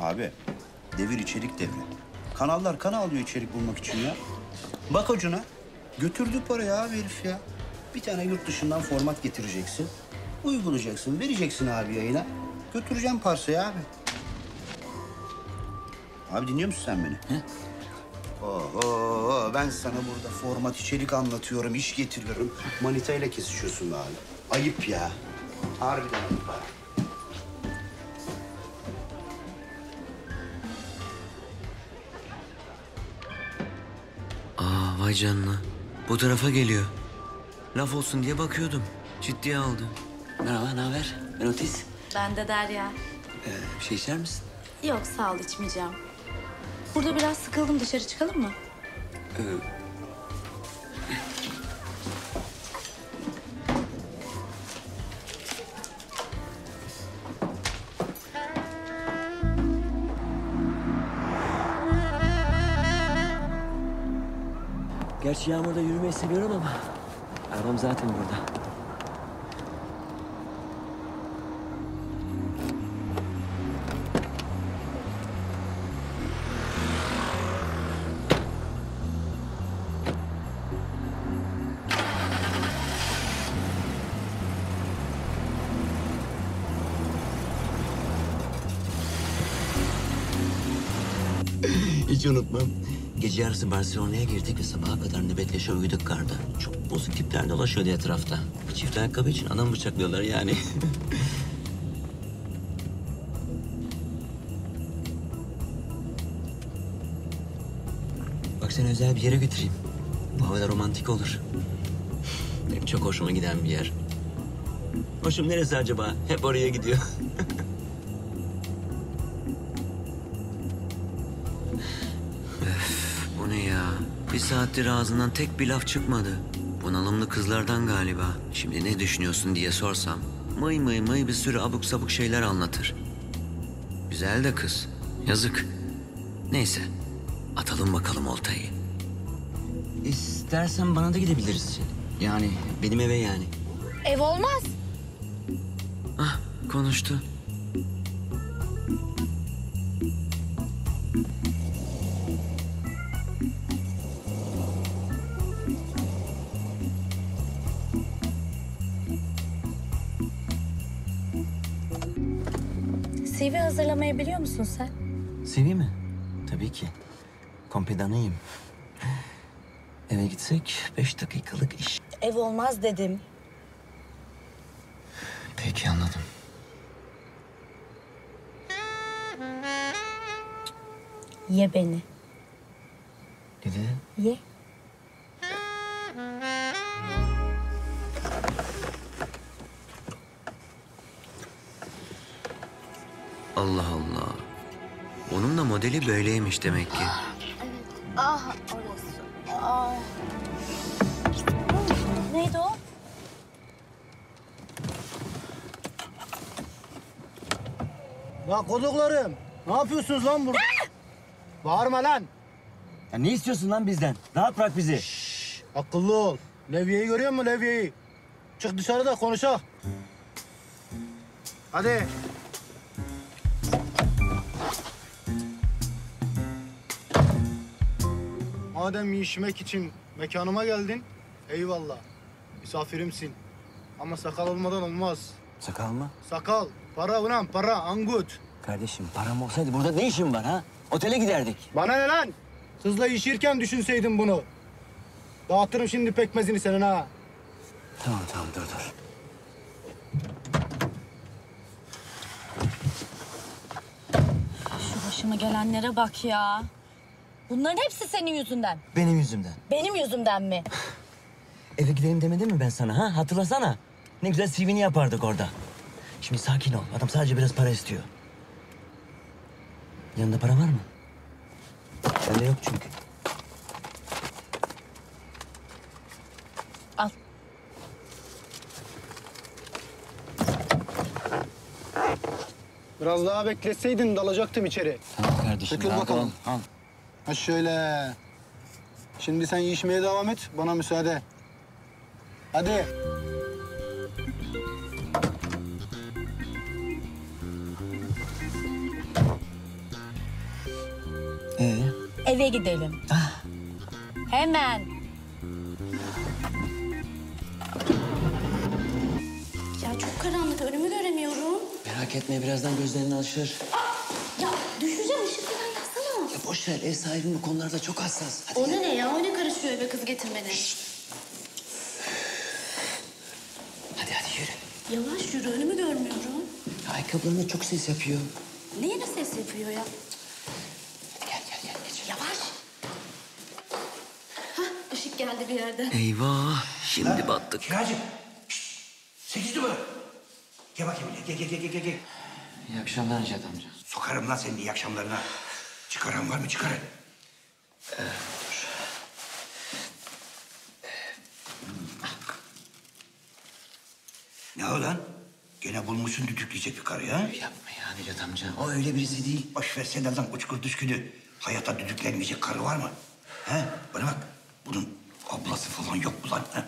Abi devir içerik devri. Kanallar kan alıyor içerik bulmak için ya. Bak ucuna. Götürdü parayı abi herif ya. Bir tane yurt dışından format getireceksin. Uygulayacaksın, vereceksin abi yayına. Götüreceğim parsayı abi. Abi dinliyor musun sen beni? He? Oho, ben sana burada format içerik anlatıyorum, iş getiriyorum. Manitayla kesişiyorsun abi. Ayıp ya. Harbiden ayıp ha. Vay canına. Bu tarafa geliyor. Laf olsun diye bakıyordum. Ciddiye aldı. Merhaba, ne haber? Ben Otis. Ben de Derya. Ee, bir şey içer misin? Yok sağ ol içmeyeceğim. Burada biraz sıkıldım dışarı çıkalım mı? Gerçi yağmurda yürümeyi seviyorum ama arabam zaten burada. Hiç unutmam. Gece yarısı Barcelona'ya girdik ve sabaha kadar nöbetleşe uyuduk karda. Çok bozuk tipler dolaşıyordu etrafta. Çift ayakkabı için adam bıçaklıyorlar yani. Bak seni özel bir yere götüreyim. Bu havada romantik olur. Benim çok hoşuma giden bir yer. Hoşum neresi acaba? Hep oraya gidiyor. Bir saattir ağzından tek bir laf çıkmadı. Bunalımlı kızlardan galiba. Şimdi ne düşünüyorsun diye sorsam... ...mıy mıy mıy bir sürü abuk sabuk şeyler anlatır. Güzel de kız. Yazık. Neyse. Atalım bakalım oltayı. İstersen bana da gidebiliriz. Yani benim eve yani. Ev olmaz. Ah konuştu. Hazırlamayı biliyor musun sen? Sevi mi? Tabii ki. Kompedanıyım. Eve gitsek beş dakikalık iş. Ev olmaz dedim. Peki anladım. Ye beni. Ne dedin? Ye. Allah Allah. Onun da modeli böyleymiş demek ki. Ah orası. Ah. Neydi o? Ya koduklarım, ne yapıyorsunuz lan burada? Bağırma lan. Ya ne istiyorsun lan bizden? Rahat bırak bizi. Akıllı ol. Levye'yi görüyor musun Levye'yi? Çık dışarıda konuşak. Hadi. Madem yiyişmek için mekanıma geldin, eyvallah. Misafirimsin. Ama sakal olmadan olmaz. Sakal mı? Sakal, para ulan para, angut. Kardeşim param olsaydı burada ne işin var ha? Otele giderdik. Bana ne lan? Kızla işirken düşünseydin bunu. Dağıtırım şimdi pekmezini senin ha. Tamam tamam dur dur. Şu başıma gelenlere bak ya. Bunların hepsi senin yüzünden. Benim yüzümden. Benim yüzümden mi? Eve gidelim demedim mi ben sana ha? Hatırlasana. Ne güzel CV'ni yapardık orada. Şimdi sakin ol. Adam sadece biraz para istiyor. Yanında para var mı? Bende yok çünkü. Al. Biraz daha bekletseydin dalacaktım içeri. Tamam kardeşim. Rahat bakalım. ol, Al. Ha şöyle. Şimdi sen yiyişmeye devam et. Bana müsaade. Hadi. eve gidelim. Hemen. Ya çok karanlık önümü göremiyorum. Merak etme birazdan gözlerin alışır. Ya boş ver ev sahibi bu konularda çok hassas. Hadi O gel. ne ne ya? O ne karışıyor eve kız getirmene? Hadi hadi yürü. Yavaş yürü önümü görmüyorum. Ya ayakkabılarında çok ses yapıyor. Niye ne ses yapıyor ya? Hadi gel gel gel geç. Yavaş. Hah ışık geldi bir yerden. Eyvah şimdi battık. Kiracı. Şşt, Sekiz numara. Gel bakayım gel gel gel gel gel. gel. İyi akşamlar Necat amca. Sokarım lan senin iyi akşamlarına. Çıkaran var mı çıkarın. Ne o lan? Gene bulmuşsun düdükleyecek bir karı ha? Yapma ya Necat amca. O öyle birisi değil. Boş versene lan uçkur düşkünü. Hayata düdüklenmeyecek karı var mı? He? Bana bak. Bunun ablası falan yok mu lan? He?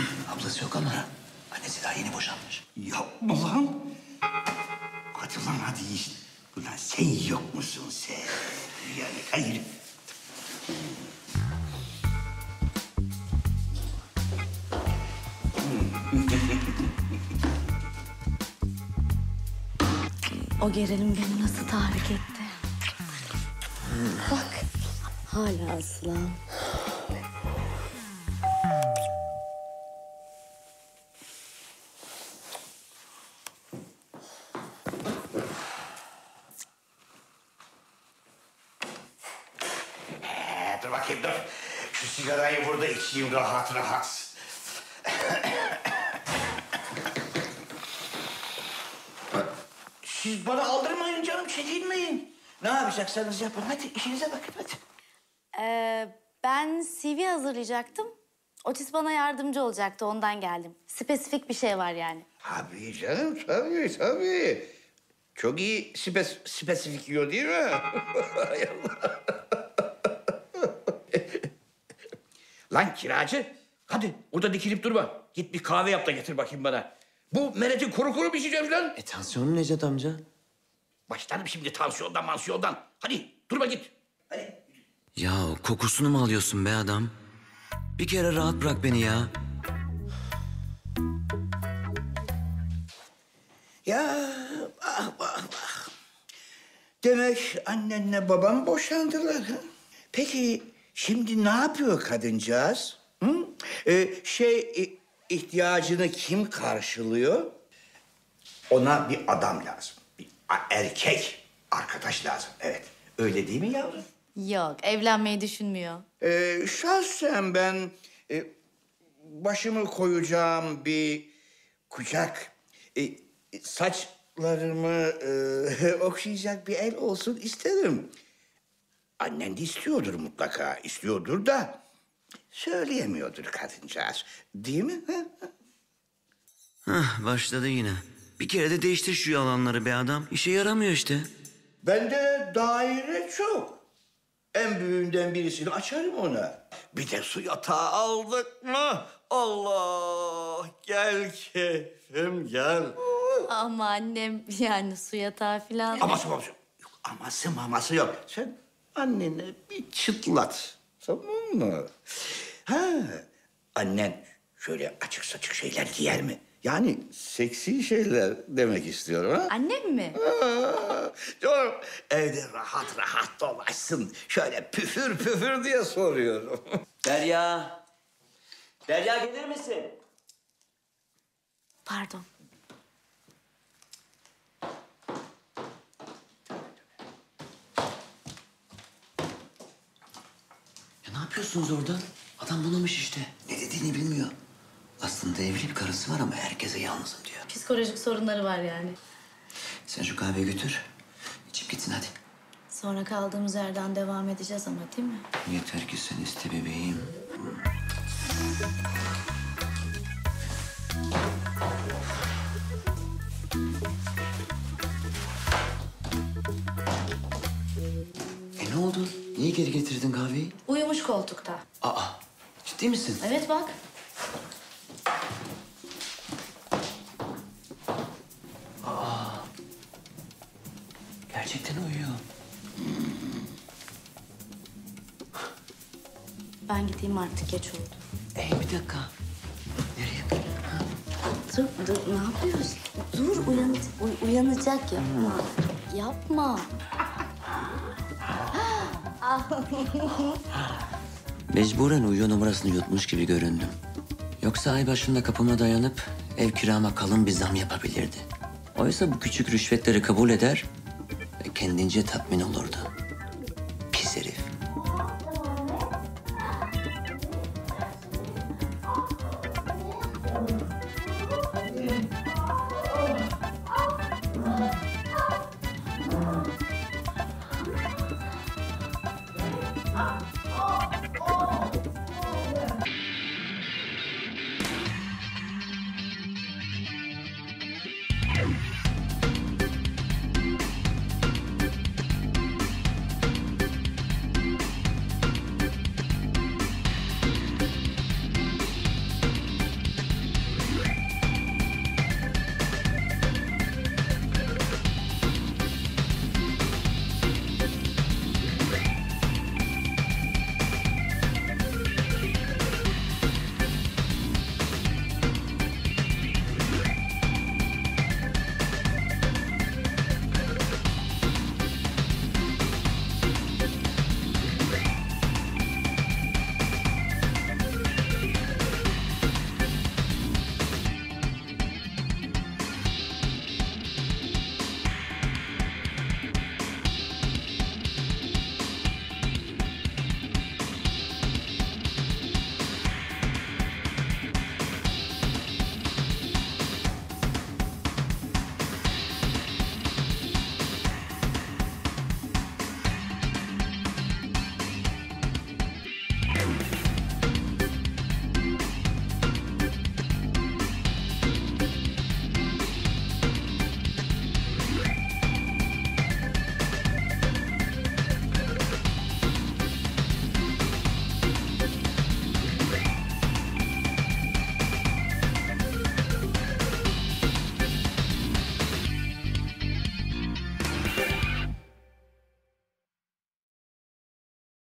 Ablası yok ama annesi daha yeni boşanmış. Yapma lan. Hadi lan hadi işte. Ulan sen yok musun sen? Yani hayır. O gerilim beni nasıl tahrik etti? Bak. Hala aslan. Sigarayı burada içeyim rahat rahat. Siz bana aldırmayın canım, çekinmeyin. Ne yapacaksanız yapın. Hadi işinize bakın hadi. Ee, ben CV hazırlayacaktım. Otis bana yardımcı olacaktı ondan geldim. Spesifik bir şey var yani. Tabii canım, tabii, tabii. Çok iyi spes spesifik yiyor değil mi? Hay Allah. Lan kiracı, hadi orada dikilip durma. Git bir kahve yap da getir bakayım bana. Bu mereti kuru kuru bir içeceğim lan. E tansiyonu Necat amca. Başlarım şimdi tansiyondan mansiyondan. Hadi durma git. Ya kokusunu mu alıyorsun be adam? Bir kere rahat bırak beni ya. Ya ah ah ah. Demek annenle babam boşandılar. ha? Peki şimdi ne yapıyor kadıncağız? Hı? Ee, şey ihtiyacını kim karşılıyor? Ona bir adam lazım. Bir erkek arkadaş lazım. Evet. Öyle değil mi yavrum? Yok evlenmeyi düşünmüyor. Ee, şahsen ben e, başımı koyacağım bir kucak, e, saçlarımı e, okşayacak bir el olsun isterim. Annen de istiyordur mutlaka, istiyordur da söyleyemiyordur kadıncağız. Değil mi? ha? Hah başladı yine. Bir kere de değiştir şu yalanları be adam. İşe yaramıyor işte. Bende daire çok. En büyüğünden birisini açarım ona. Bir de su yatağı aldık mı? Allah gel keyfim gel. Ama annem yani su yatağı falan. Aması maması yok. Aması maması yok. Sen annene bir çıtlat. Tamam mı? Ha, annen şöyle açık saçık şeyler giyer mi? Yani seksi şeyler demek istiyorum ha? Annem mi? Aa, Canım evde rahat rahat dolaşsın. Şöyle püfür püfür diye soruyorum. Derya. Derya gelir misin? Pardon. Yapıyorsunuz orada? Adam bunamış işte. Ne dediğini bilmiyor. Aslında evli bir karısı var ama herkese yalnızım diyor. Psikolojik sorunları var yani. Sen şu kahveyi götür. İçip gitsin hadi. Sonra kaldığımız yerden devam edeceğiz ama değil mi? Yeter ki sen iste bebeğim. E ne oldu? Niye geri getirdin kahveyi? Koltukta. Aa, ciddi misin? Evet bak. Gerçekten uyuyor. Ben gideyim artık geç oldu. Ey bir dakika. Nereye? Dur, dur ne yapıyorsun? Dur uyan, uy- uyanacak yapma. Yapma. Mecburen uyuyor numarasını yutmuş gibi göründüm. Yoksa ay başında kapıma dayanıp ev kirama kalın bir zam yapabilirdi. Oysa bu küçük rüşvetleri kabul eder ve kendince tatmin olurdu.